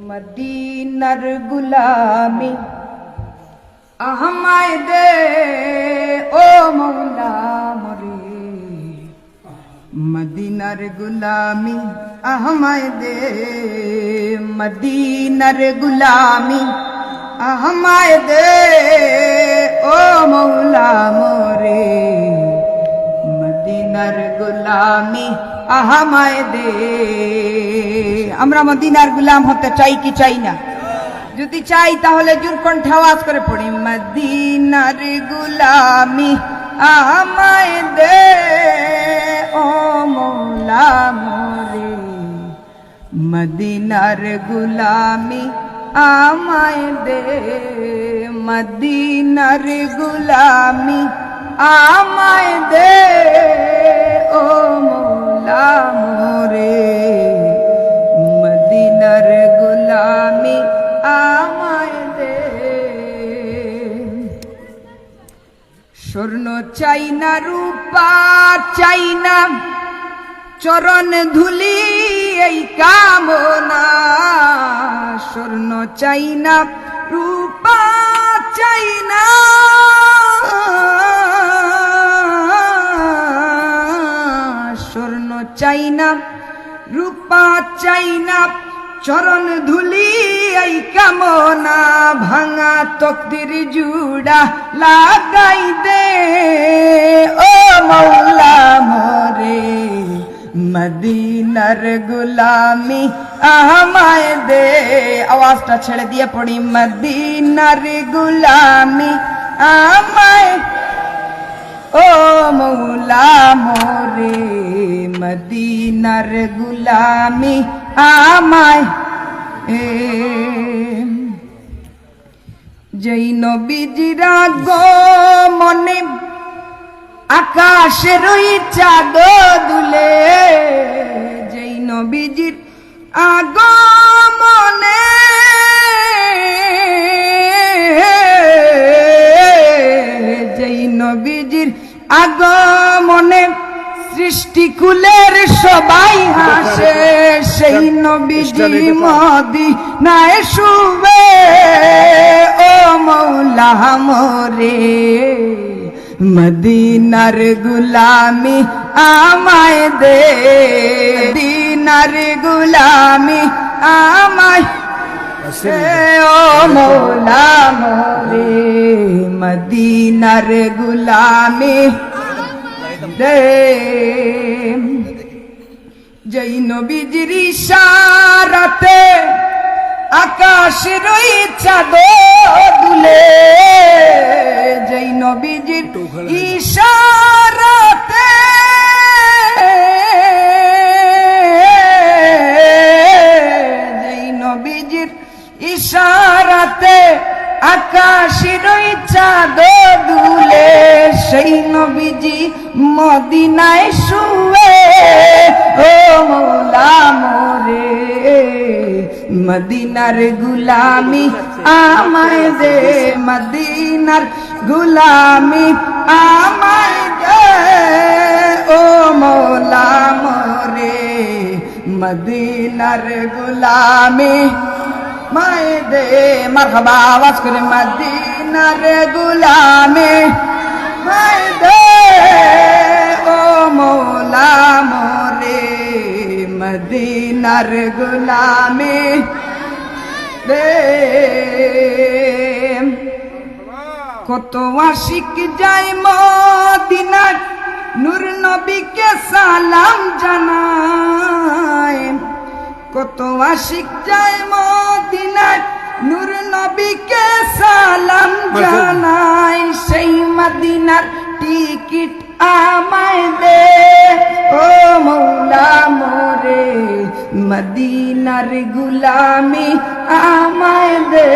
মদিনার গুলামি আহমায় দে ও মৌলা মরে মদিনার গুলামি আহমায় দে মদিনার গুলামি আহমায় দে ও মৌলা মরে মদিনার গোলামি আহামায় দে আমরা মদিনার গুলাম হতে চাই কি চাই না? যদি চাই তাহলে জোর কণ্ঠে আওয়াজ করে পড়ি, মদিনার গোলামি আহামায় দে ও মৌলা মোরে। মদিনার গুলামি আমায় দে মদিনার গুলামি আমায় দে, ও মৌলা মোরে। মদিনার গুলামি আমায় দে। স্বর্ণ চাই না, রূপা চাই না, চরণ ধুলি এই কামনা। স্বর্ণ চাই না, রূপা চাই না। চাই না রূপা চাই না চরণ ধুলি এই কামনা ভাঙা তকদির জুড়া লাগাই দে। ও মৌলা মরে, মদিনার গুলামি আমায় দে। আওয়াজটা ছেড়ে দিয়ে পড়ি, মদিনার গুলামি আমায়। ও মৌলা মদিনার গুলামি আমায় এ জৈন বিজিরা গো মনে আকাশের ওই চাঁদ দুলে যেই নবীজির আগমনে যেই নবীজির আগমনে সৃষ্টিকুলের সবাই হাসে, সেই নবীজি মদি নাই শুবে। ও মৌলা মরে মদিনার গুলামি আমায় দে। দিনার গুলামি আমায় ও মৌলা মোরে মদিনার গুলামি জৈ নবীজির ইশারাতে আকাশ রই চাঁদ দুলে জৈ নবীজির ইশারাতে জৈ নবীজির ইশারাতে আকাশ রই চাঁদ দুলে সেই নবীজি মদিনায় শুয়ে, ও মৌলা মোরে, মদিনার গুলামি আমায় দে, মদিনার গুলামি আমায় দে, ও মৌলা মোরে, মদিনার গুলামি মায় দে। মারহাবা, আওয়াজ করে, মদিনার গুলামি মায় দে ও মৌলা মোরে মদিনার গুলামি দে কত আশিক যায় মদিনার নূর নবীকে সালাম জানায় কত আশিক যায় মদিনার নূর নবীকে টিকিট আমায় দে। ও মৌলা মোরে মদিনার গুলামি আমায় দে।